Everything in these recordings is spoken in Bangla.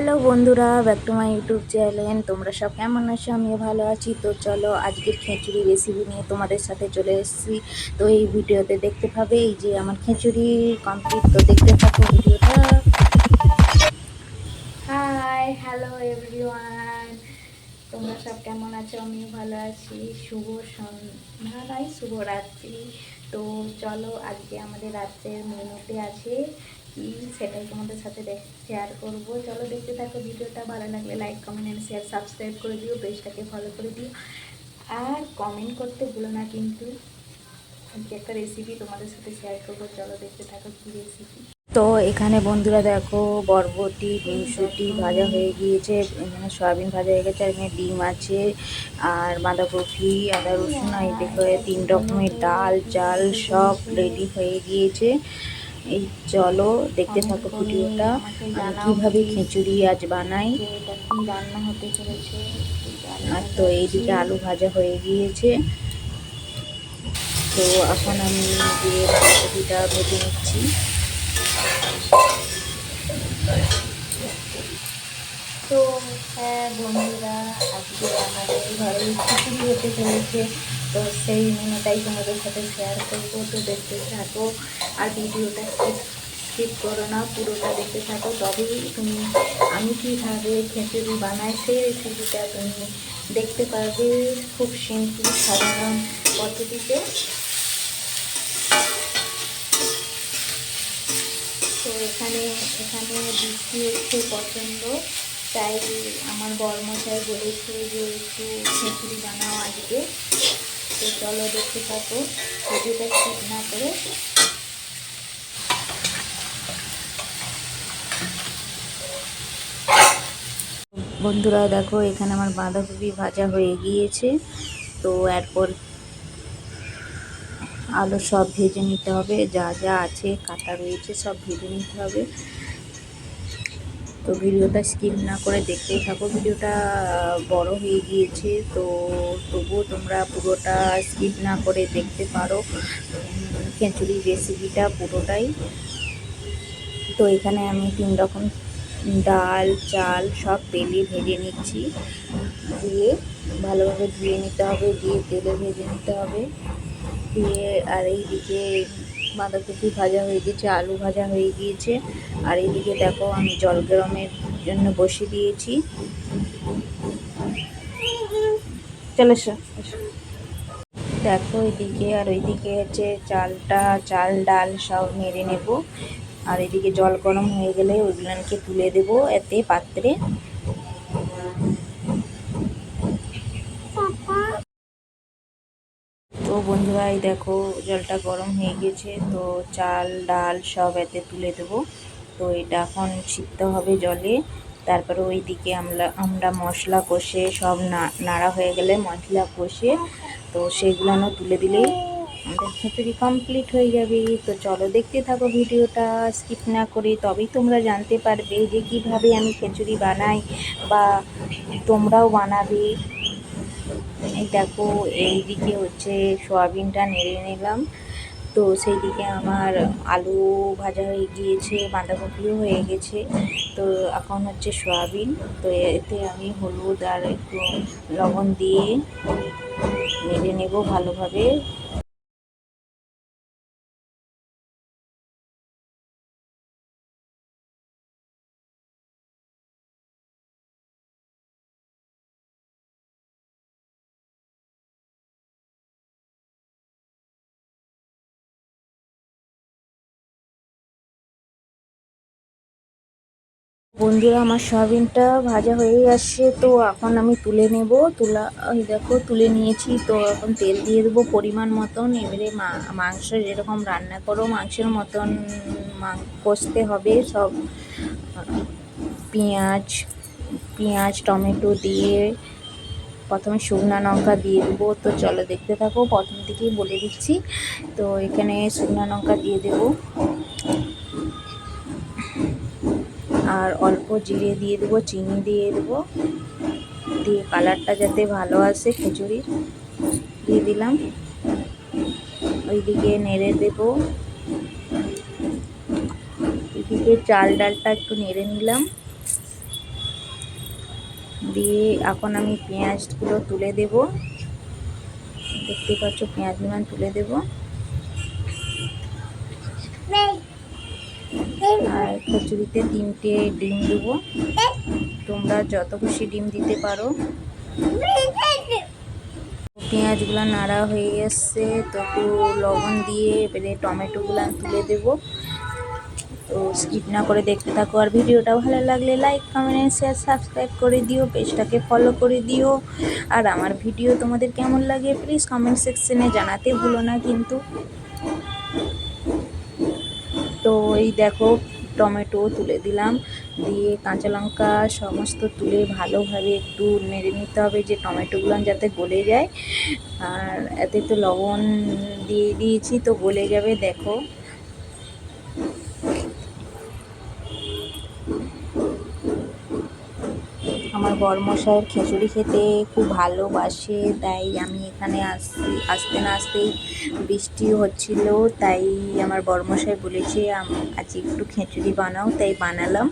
হ্যালো বন্ধুরা, back to my YouTube channel. তোমরা সব কেমন আছো? আমিও ভালো আছি। তো চলো, আজকের খিচুড়ি রেসিপি নিয়ে তোমাদের সাথে চলে এসেছি। তো এই ভিডিওতে দেখতে পাবে, এই যে আমার খিচুড়ি কমপ্লিট তো দেখতে থাকো ভিডিওটা। হাই হ্যালো এভরিওয়ান তোমরা সব কেমন আছো? আমিও ভালো আছি। শুভ সন্ধ্যা নাই শুভরাত্রি তো চলো, আজকে আমাদের রাত্রের মেনুতে আছে কি সেটাই তোমাদের সাথে শেয়ার করব। চলো দেখতে থাকো ভিডিওটা, ভালো লাগলে like comment and share subscribe করে দিও, পেজটাকে ফলো করে দিও। আর কমেন্ট করতে ভুলো না কিন্তু। আজকে একটা রেসিপি তোমাদের সাথে শেয়ার করব, চলো দেখতে থাকো কী রেসিপি তো এখানে বন্ধুরা দেখো, বরবটি ডিমসুটি ভাজা হয়ে গিয়েছে, এখানে সয়াবিন ভাজা হয়ে গেছে, আর এখানে ডিম আছে, আর বাঁধাকপি, আদা রসুন এই দেখো তিন রকমের ডাল, চাল সব রেডি হয়ে গিয়েছে। এই চলো, দেখতে থাকো ভিডিওটা কীভাবে খিচুড়ি আজ বানাই। রান্না হতে চলেছে আর তো এইদিকে আলু ভাজা হয়ে গিয়েছে। তো এখন আমি যে বাঁধাকপিটা ভেজে নিচ্ছি। তো হ্যাঁ বন্ধুরা, আজকে আমাদের ঘরে খিচুড়ি হতে চলেছে। তো সেই মেনুটাই তোমাদের সাথে শেয়ার করব। তো দেখতে থাকো আর ভিডিওটা স্কিপ করো না, পুরোটা দেখতে থাকো। তবেই তুমি, আমি কীভাবে খিচুড়ি বানাই, সেই রেসিপিটা তুমি দেখতে পারবে খুব সিম্পল সাধারণ পদ্ধতিতে। তো এখানে এখানে বৃষ্টি হচ্ছে পছন্দ। তাই আমার বরমশাই বলেছে যে একটু খিচুড়ি বানাও আজকে। তো চলো দেখতে থাকো ভিডিওটা স্কিপ না করে। বন্ধুরা দেখো, এখানে আমার বাঁধাকপি ভাজা হয়ে গিয়েছে। তো এরপর আলু সব ভেজে নিতে হবে, যা যা আছে, কাটা রয়েছে, সব ভেজে নিতে হবে। তো ভিডিওটা স্কিপ না করে দেখতেই থাকো। ভিডিওটা বড় হয়ে গিয়েছে, তো তবুও তোমরা পুরোটা স্কিপ না করে দেখতে পারো। খিচুড়ি রেসিপিটা পুরোটাই। তো এখানে আমি তিন রকম ডাল, চাল সব তেলে ভেজে নিচ্ছি। দিয়ে ভালোভাবে ধুয়ে নিতে হবে, দিয়ে তেলে ভেজে নিতে হবে। দিয়ে আর এইদিকে বাঁধাকপি ভাজা হয়ে গিয়েছে আলু ভাজা হয়ে গিয়েছে। আর এইদিকে দেখো আমি জল গরমের জন্য বসে দিয়েছি। চলে দেখো এদিকে আর ওইদিকে হচ্ছে চালটা, চাল, ডাল সব মেরে নেব। আর এদিকে জল গরম হয়ে গেলে ওইগুলানকে তুলে দেবো এতে পাত্রে তো বন্ধুরা এই দেখো জলটা গরম হয়ে গেছে, তো চাল, ডাল সব এতে তুলে দেবো। তো এটা এখন সিদ্ধ হবে জলে। তারপরে ওই দিকে আমরা আমরা মশলা কষে সব না, নাড়া হয়ে গেলে মশলা কষে, তো সেগুলো তুলে দিলেই আমাদের খিচুড়ি কমপ্লিট হয়ে যাবে। তো চলো দেখতে থাকো ভিডিওটা স্কিপ না করে তবেই তোমরা জানতে পারবে যে কীভাবে আমি খিচুড়ি বানাই বা তোমরাও বানাবে। দেখো, এইদিকে হচ্ছে সোয়াবিনটা নেড়ে নিলাম। তো সেই দিকে আমার আলু ভাজা হয়ে গিয়েছে, বাঁধাকপিও হয়ে গেছে। তো এখন হচ্ছে সোয়াবিন। তো এতে আমি হলুদ আর একটু লবণ দিয়ে নেড়ে নেব ভালোভাবে। বন্ধুরা, আমার সয়াবিনটা ভাজা হয়ে আসছে, তো এখন আমি তুলে নেব। তুলা ওই দেখো, তুলে নিয়েছি, তো এখন তেল দিয়ে দেবো পরিমাণ মতন। এবারে মাংস যেরকম রান্না করো, মাংসের মতন কষতে হবে সব। পেঁয়াজ পেঁয়াজ, টমেটো দিয়ে প্রথমে শুকনো লঙ্কা দিয়ে দেবো। তো চলো দেখতে থাকো, প্রথম থেকেই বলে দিচ্ছি। তো এখানে শুকনো লঙ্কা দিয়ে দেবো। আর অল্প জিরে দিয়ে দেবো, চিনি দিয়ে দেবো। দিয়ে কালারটা যাতে ভালো আসে খিচুড়ির, দিয়ে দিলাম। ওইদিকে নেড়ে দেবো। এদিকে চাল ডালটা একটু নেড়ে নিলাম। দিয়ে এখন আমি পেঁয়াজগুলো তুলে দেব। দেখতে পাচ্ছ আমি তুলে দেব। আর কচুরিতে তিনটে ডিম দেবো। তোমরা যত খুশি ডিম দিতে পারো। পেঁয়াজগুলো নাড়া হয়ে এসছে তো লবণ দিয়ে এবারে টমেটোগুলো তুলে দেবো। তো স্কিপ না করে দেখতে থাকো, আর ভিডিওটা ভালো লাগলে লাইক কমেন্ট শেয়ার সাবস্ক্রাইব করে দিও, পেজটাকে ফলো করে দিও। আর আমার ভিডিও তোমাদের কেমন লাগে প্লিজ কমেন্ট সেকশনে জানাতে ভুলো না কিন্তু। তো এই দেখো, টমেটো তুলে দিলাম। দিয়ে কাঁচা লঙ্কা সমস্ত তুলে ভালোভাবে একটু নেড়ে নিতে হবে যে টমেটোগুলো যাতে গলে যায়। আর এতে তো লবণ দিয়ে দিয়েছি, তো গলে যাবে, দেখো। আমার বরমশাইয়ের খিচুড়ি খেতে খুব ভালোবাসে, তাই আমি এখানে আসছি। আসতে না আসতেই বৃষ্টি হচ্ছিল, তাই আমার বরমশাই বলেছে আজ একটু খিচুড়ি বানাও। তাই বানালাম।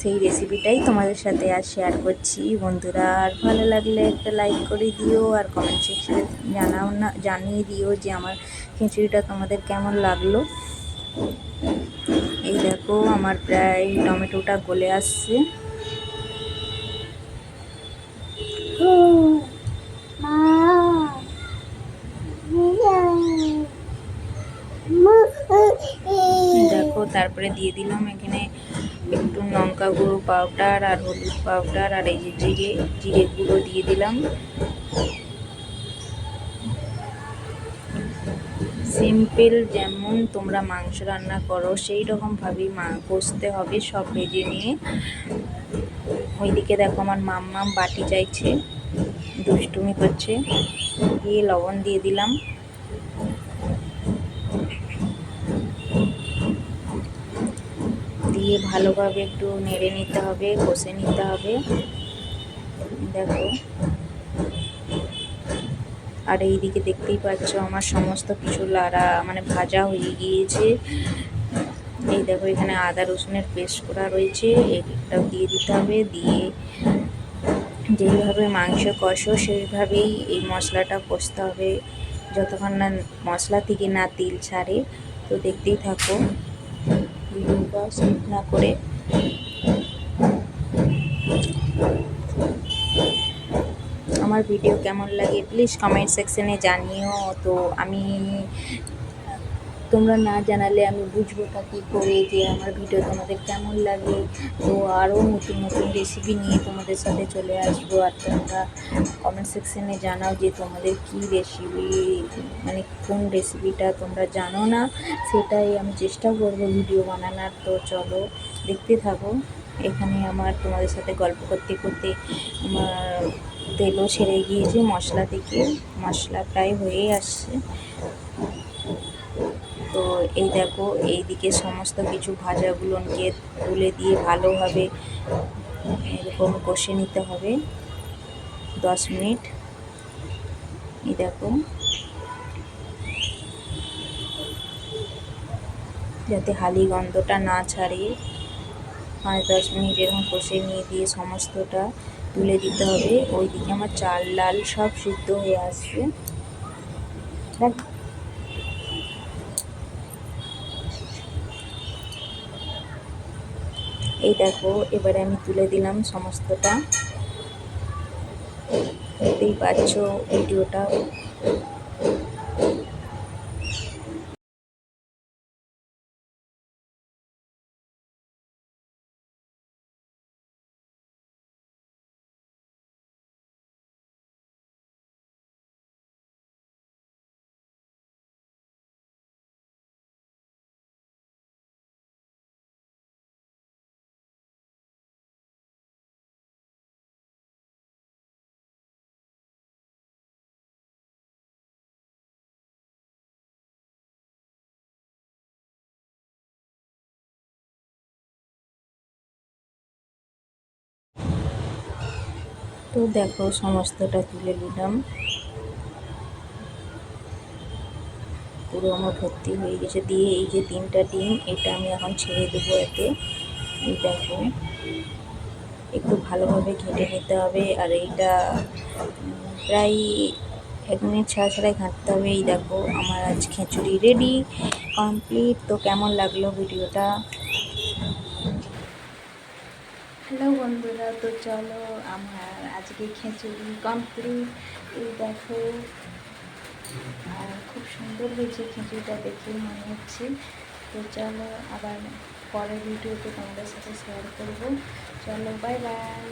সেই রেসিপিটাই তোমাদের সাথে আর শেয়ার করছি। বন্ধুরা, আর ভালো লাগলে একটা লাইক করে দিও, আর কমেন্ট সেকশনে জানাও না, জানিয়ে দিও যে আমার খিচুড়িটা তোমাদের কেমন লাগল। এই দেখো, আমার প্রায় টমেটোটা গলে আসছে। দেখো, তারপরে দিয়ে দিলাম এখানে একটু লঙ্কা গুঁড়ো পাউডার আর হলুদ পাউডার আর এই যে জিরে জিরে গুঁড়ো দিয়ে দিলাম। সিম্পল যেমন তোমরা মাংস রান্না করো, সেই রকমভাবেই মা, কষতে হবে সব ভেজে নিয়ে। ওইদিকে দেখো আমার মাম্মাম বাটি চাইছে। দুষ্টুমি করছে। দিয়ে লবণ দিয়ে দিলাম। দিয়ে ভালোভাবে একটু নেড়ে নিতে হবে, কষে নিতে হবে। দেখো। আর এইদিকে দেখতেই পাচ্ছ আমার সমস্ত কিছু লাড়া মানে ভাজা হয়ে গিয়েছে। এই দেখো এখানে আদা রসুনের পেস্ট করা রয়েছে। এটাও দিয়ে দিতে হবে। দিয়ে যেইভাবে মাংস কষো, সেইভাবেই এই মশলাটা কষতে হবে। যতক্ষণ না মশলা থেকে না তেল ছাড়ে, তো দেখতেই থাকো। ভিডিওটা স্কিপ না করে। আমার ভিডিও কেমন লাগে প্লিজ কমেন্ট সেকশনে জানিও। তো আমি তোমরা না জানালে আমি বুঝব তা কী করে যে আমার ভিডিও তোমাদের কেমন লাগে? তো আরও নতুন নতুন রেসিপি নিয়ে তোমাদের সাথে চলে আসব। আর তোমরা কমেন্ট সেকশনে জানাও যে তোমাদের কী রেসিপি মানে কোন রেসিপিটা তোমরা জানো না? সেটাই আমি চেষ্টা করব ভিডিও বানানোর। তো চলো দেখতে থাকো। এখানে আমার তোমাদের সাথে গল্প করতে করতে তেলও ছেড়ে গিয়েছে মশলা থেকে। মশলা প্রায় হয়েই আসছে। তো এই দেখো এই দিকে সমস্ত কিছু ভাজাগুলোকে তুলে দিয়ে ভালোভাবে এরকম কষে নিতে হবে। দশ মিনিট। এই দেখো। যাতে হালি গন্ধটা না ছাড়ে। পাঁচ দশ মিনিট এরকম কষে নিয়ে দিয়ে সমস্তটা তুলে দিতে হবে। ওইদিকে আমার চাল লাল সব সিদ্ধ হয়ে আসবে দেখ এই দেখো এবারে আমি তুলে দিলাম সমস্তটা। দেখতেই পাচ্ছ ভিডিওটা। তো দেখো, সমস্তটা তুলে নিলাম। পুরো আমার ভর্তি হয়ে গেছে। দিয়ে এই যে তিনটা ডিম, এটা আমি এখন ছেড়ে দেবো এতে। এই দেখো, একটু ভালোভাবে ঘেঁটে নিতে হবে। আর এইটা প্রায় এক মিনিট ছাড়া ছাড়াই ঘাঁটতে হবে। এই দেখো, আমার আজ খিচুড়ি রেডি, কমপ্লিট। তো কেমন লাগল ভিডিওটা? হ্যালো বন্ধুরা, তো চলো আমার আজকে খিচুড়ি কমপ্লিট এই দেখো, আর খুব সুন্দর হয়েছে খিচুড়িটা দেখে মনে হচ্ছে। তো চলো আবার পরের ভিডিওতে তোমাদের সাথে শেয়ার করব। চলো বাই বাই